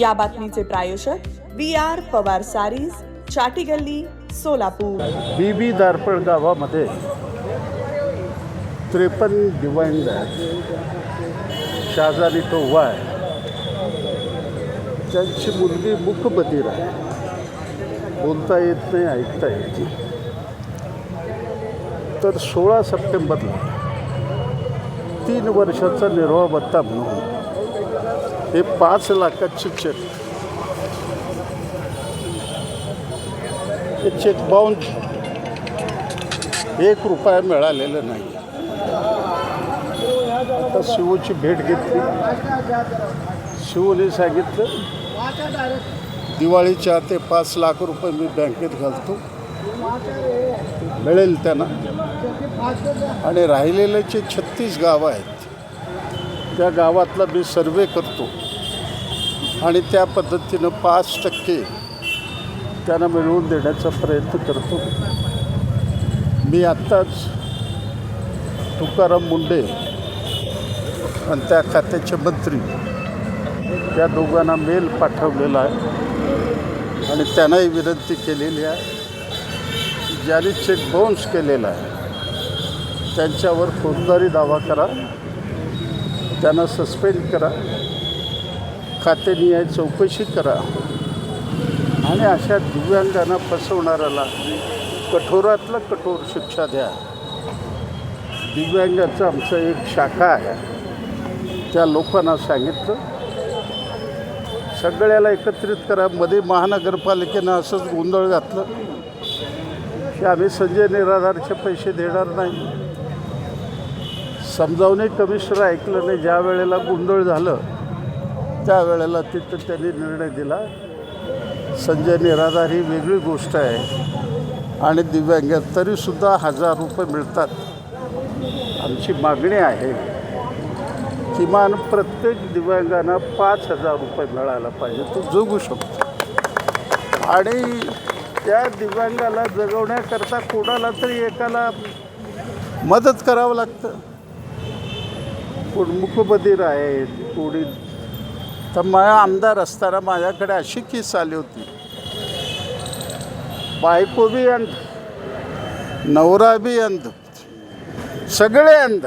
या बातमीचे प्रायोजक B R Pawar sarees Chatigalli Solapur. Solapur Bibi Darphal गावामध्ये त्रेपन्न डिवाइंड शाजारी तो वाय त्यांची मुलगी मुकबधीर आहे बोलता येत नाही ऐकता येत तर सोळा सप्टेंबरला तीन वर्षाचा निर्वाह भत्ता म्हणून हे पाच लाखाचे चेक हे चेक बाउन्स एक रुपया मिळालेला नाही. आता शिवची भेट घेतली. शिवने सांगितलं दिवाळीच्या ते पाच लाख रुपये मी बँकेत घालतो. मिळेल त्यांना. आणि राहिलेले जे छत्तीस गावं आहेत त्या गावातला मी सर्वे करतो. आणि त्या पद्धतीनं पाच टक्के त्यांना मिळवून देण्याचा प्रयत्न करतो. मी आत्ताच तुकाराम मुंडे आणि त्या खात्याचे मंत्री त्या दोघांना मेल पाठवलेला आहे. आणि त्यांनाही विनंती केलेली आहे. ज्यांनी चेक बाउन्स केलेला आहे त्यांच्यावर फौजदारी दावा करा. त्यांना सस्पेंड करा. खातेनिहाय चौकशी करा. आणि अशा दिव्यांगांना फसवणाऱ्याला कठोरातलं कठोर शिक्षा द्या. दिव्यांगाचं आमचं एक शाखा आहे. त्या लोकांना सांगितलं. सगळ्याला एकत्रित करा. मध्ये महानगरपालिकेनं असंच गोंधळ घातलं. की आम्ही संजय निराधारचे पैसे देणार नाही. समजावणे कमिशनर ऐकलं नाही ज्या वेळेला गोंधळ झालं त्यावेळेला तिथं त्यांनी निर्णय दिला. संजय निराधार ही वेगळी गोष्ट आहे. आणि दिव्यांग तरीसुद्धा हजार रुपये मिळतात. आमची मागणी आहे किमान प्रत्येक दिव्यांगांना पाच हजार रुपये मिळायला पाहिजे तो जगू शकतो. आणि त्या दिव्यांगाला जगवण्याकरता कोणाला तरी एकाला मदत करावं लागतं. कोण मुकबधीर आहेत कोणी तर माझा आमदार असताना माझ्याकडे अशी किस आली होती. बायको बी अंध नवरा बी अंध सगळे अंध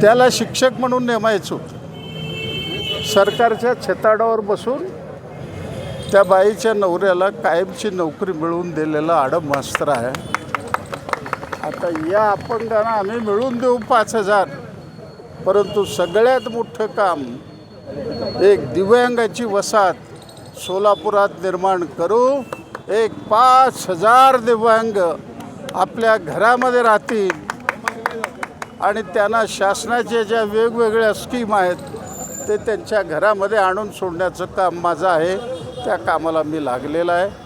त्याला शिक्षक म्हणून नेमायचं होतं. सरकारच्या छताडावर बसून त्या बाईच्या नवऱ्याला कायमची नोकरी मिळवून दिलेला आडम मास्तर आहे. आता या अपंगांना आम्ही मिळवून देऊ पाच हजार. परंतु सगळ्यात मोठं काम एक दिव्यांगाची वसाहत सोलापुरात निर्माण करू. एक पाच हजार दिव्यांग आपल्या घरामध्ये राहतील. आणि त्यांना शासनाच्या ज्या वेगवेगळ्या स्कीम आहेत ते त्यांच्या घरामध्ये आणून सोडण्याचं काम माझं आहे. त्या कामाला मी लागलेला आहे.